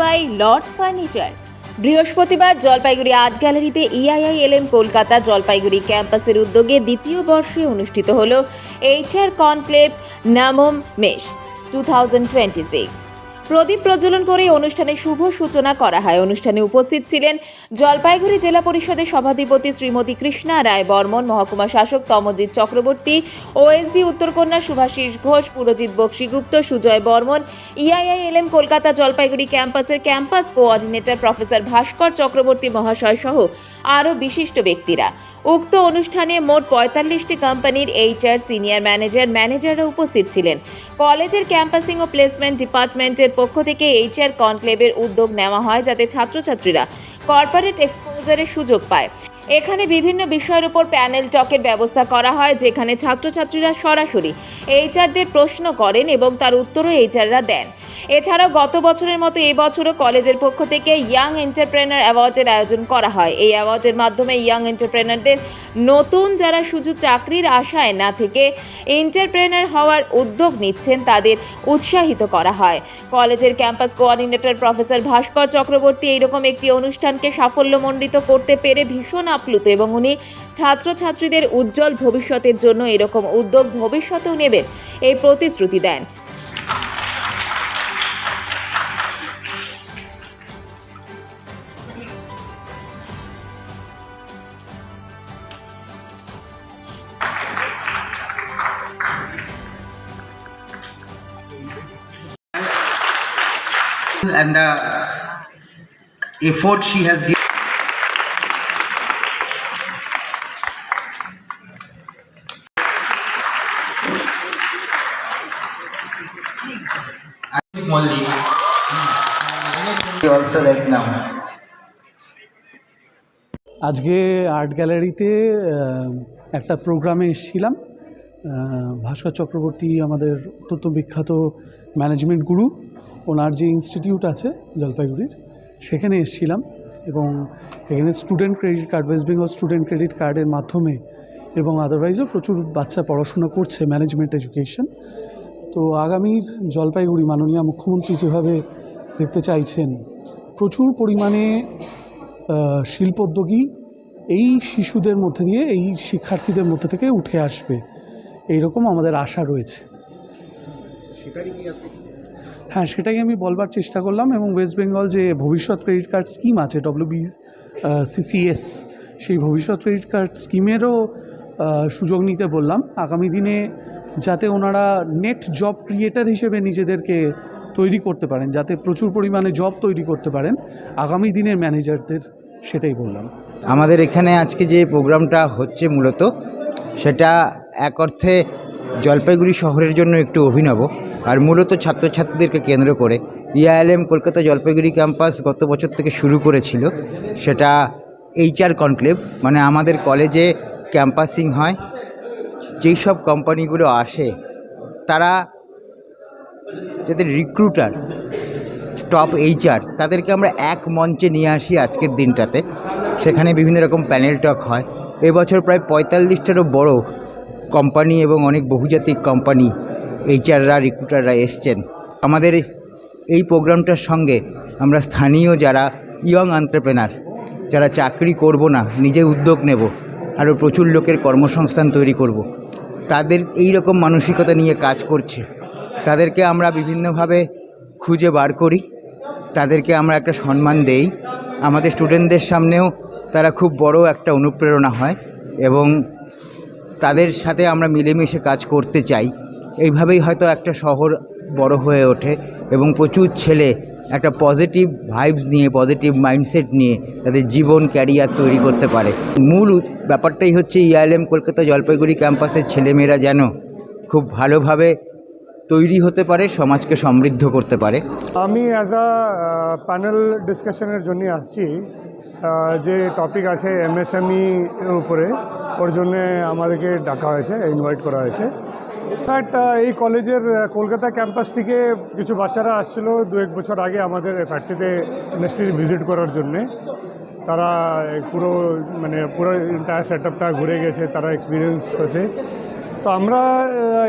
By Lords furniture. বৃহস্পতিবার Jalpaiguri art গ্যালারিতে E EIILM Kolkata Jalpaiguri ক্যাম্পাসের উদ্যোগে দ্বিতীয় বর্ষে অনুষ্ঠিত হল এইচআর কনক্লেভ নামম মেশ টু প্রদীপ প্রজ্বলন করে অনুষ্ঠানে শুভ সূচনা করা হয়। অনুষ্ঠানে উপস্থিত ছিলেন জলপাইগুড়ি জেলা পরিষদের সভাধিপতি শ্রীমতী কৃষ্ণা রায় বর্মন, মহকুমা শাসক তমজিৎ চক্রবর্তী ওএসডি উত্তরকন্যা সুভাষিস ঘোষ, পুরজিৎ বক্সিগুপ্ত, সুজয় বর্মন ইআইআইএলএম কলকাতা জলপাইগুড়ি ক্যাম্পাসের campus coordinator professor Bhaskar Chakraborty মহাশয় সহ আরও বিশিষ্ট ব্যক্তিরা। উক্ত অনুষ্ঠানে মোট পঁয়তাল্লিশটি কোম্পানির এইচআর সিনিয়র ম্যানেজার, ম্যানেজাররা উপস্থিত ছিলেন। কলেজের ক্যাম্পাসিং ও প্লেসমেন্ট ডিপার্টমেন্টের পক্ষ থেকে এইচআর কনক্লেভের উদ্যোগ নেওয়া হয় যাতে ছাত্রছাত্রীরা কর্পোরেট এক্সপোজারের সুযোগ পায়। এখানে বিভিন্ন বিষয়ের উপর প্যানেল টকের ব্যবস্থা করা হয়, যেখানে ছাত্রছাত্রীরা সরাসরি এইচআরদের প্রশ্ন করেন এবং তার উত্তরও এইচআররা দেন। এছাড়াও গত বছরের মতো এই বছরও কলেজের পক্ষ থেকে ইয়াং এন্টারপ্রেনার অ্যাওয়ার্ডের আয়োজন করা হয়। এই অ্যাওয়ার্ডের মাধ্যমে ইয়াং এন্টারপ্রেনারদের নতুন যারা শুধু চাকরির আশায় না থেকে এন্টারপ্রেনার হওয়ার উদ্যোগ নিচ্ছেন, তাদের উৎসাহিত করা হয়। কলেজের campus coordinator professor Bhaskar Chakraborty এইরকম একটি অনুষ্ঠানকে সাফল্যমণ্ডিত করতে পেরে ভীষণ আপ্লুত এবং উনি ছাত্রছাত্রীদের উজ্জ্বল ভবিষ্যতের জন্য এরকম উদ্যোগ ভবিষ্যতেও নেবেন, এই প্রতিশ্রুতি দেন। And the effort she has given. আজকে আর্ট গ্যালারিতে একটা প্রোগ্রামে এসেছিলাম। ভাস্কর চক্রবর্তী আমাদের অত্যন্ত বিখ্যাত ম্যানেজমেন্ট গুরু ওনার যে ইনস্টিটিউট আছে, জলপাইগুড়ির, সেখানে এসেছিলাম এবং এখানে student credit card West Bengal student credit কার্ডের মাধ্যমে এবং আদারওয়াইজও প্রচুর বাচ্চা পড়াশোনা করছে ম্যানেজমেন্ট এডুকেশন তো আগামীর জলপাইগুড়ি মাননীয় মুখ্যমন্ত্রী যেভাবে দেখতে চাইছেন, প্রচুর পরিমাণে শিল্পোদ্যোগী এই শিশুদের মধ্যে দিয়ে, এই শিক্ষার্থীদের মধ্যে থেকে উঠে আসবে, এইরকম আমাদের আশা রয়েছে। হ্যাঁ সেটাই আমি বলবার চেষ্টা করলাম এবং ওয়েস্ট বেঙ্গল যে ভবিষ্যৎ ক্রেডিট কার্ড স্কিম আছে ডব্লিউবি সিসিএস সেই ভবিষ্যৎ ক্রেডিট কার্ড স্কিমেরও সুযোগ নিতে বললাম। আগামী দিনে যাতে ওনারা নেট জব ক্রিয়েটার হিসেবে নিজেদেরকে তৈরি করতে পারেন, যাতে প্রচুর পরিমাণে জব তৈরি করতে পারেন, আগামী দিনের ম্যানেজারদের সেটাই বললাম। আমাদের এখানে আজকে যে প্রোগ্রামটা হচ্ছে মূলত সেটা এক অর্থে জলপাইগুড়ি শহরের জন্য একটু অভিনব, আর মূলত ছাত্রছাত্রীদেরকে কেন্দ্র করে ইআইএলএম কলকাতা জলপাইগুড়ি ক্যাম্পাস গত বছর থেকে শুরু করেছিল। সেটা এইচআর কনক্লেভ মানে আমাদের কলেজে ক্যাম্পাসিং হয়। যেই সব কোম্পানিগুলো আসে, তারা যাদের রিক্রুটার, টপ এইচআর, তাদেরকে আমরা এক মঞ্চে নিয়ে আসি আজকের দিনটাতে। সেখানে বিভিন্ন রকম প্যানেল টক হয়। এবছর প্রায় পঁয়তাল্লিশটারও বড় কোম্পানি এবং অনেক বহুজাতিক কোম্পানি এইচআররা, রিক্রুটাররা এসছেন। আমাদের এই প্রোগ্রামটার সঙ্গে আমরা স্থানীয় যারা ইয়ং এন্টারপ্রেনার যারা চাকরি করব না, নিজে উদ্যোগ নেব, আরও প্রচুর লোকের কর্মসংস্থান তৈরি করব। তাদের এই রকম মানসিকতা নিয়ে কাজ করছে। তাদেরকে আমরা বিভিন্নভাবে খুঁজে বার করি। তাদেরকে আমরা একটা সম্মান দেই। আমাদের স্টুডেন্টদের সামনেও তারা খুব বড় একটা অনুপ্রেরণা হয় এবং তাদের সাথে আমরা মিলেমিশে কাজ করতে চাই। এইভাবেই হয়তো একটা শহর বড় হয়ে ওঠে এবং প্রচুর ছেলে একটা পজিটিভ ভাইবস নিয়ে পজিটিভ মাইন্ডসেট নিয়ে তাদের জীবন ক্যারিয়ার তৈরি করতে পারে। মূল ব্যাপারটাই হচ্ছে ইআইএলএম কলকাতা জলপাইগুড়ি ক্যাম্পাসের ছেলেমেয়েরা যেন খুব ভালোভাবে তৈরি হতে পারে, সমাজকে সমৃদ্ধ করতে পারে? আমি অ্যাজ আ প্যানেল ডিসকাশনের জন্য আসছি। যে টপিক আছে এমএসএমই উপরে, ওর জন্যে আমাদেরকে ডাকা হয়েছে ইনভাইট করা হয়েছে। ইনফ্যাক্ট এই কলেজের কলকাতা ক্যাম্পাস থেকে কিছু বাচ্চারা আসছিল দু এক বছর আগে আমাদের ফ্যাক্টরিতে ইন্ডাস্ট্রি ভিজিট করার জন্যে। তারা পুরো মানে পুরো এন্টায়ার সেট ঘুরে গেছে, তারা এক্সপিরিয়েন্স হয়েছে। তো আমরা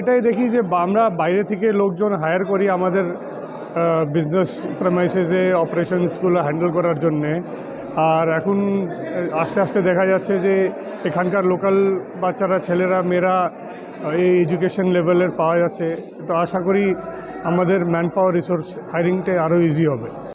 এটাই দেখি যে আমরা বাইরে থেকে লোকজন হায়ার করি আমাদের বিজনেস প্রেমাইসেসে অপারেশনসগুলো হ্যান্ডেল করার জন্যে। আর এখন আস্তে আস্তে দেখা যাচ্ছে যে এখানকার লোকাল বাচ্চারা, ছেলেরা, মেয়েরা এই এডুকেশন লেভেলের পাওয়া যাচ্ছে। তো আশা করি আমাদের ম্যান পাওয়ার রিসোর্স হায়ারিংটা আরও ইজি হবে।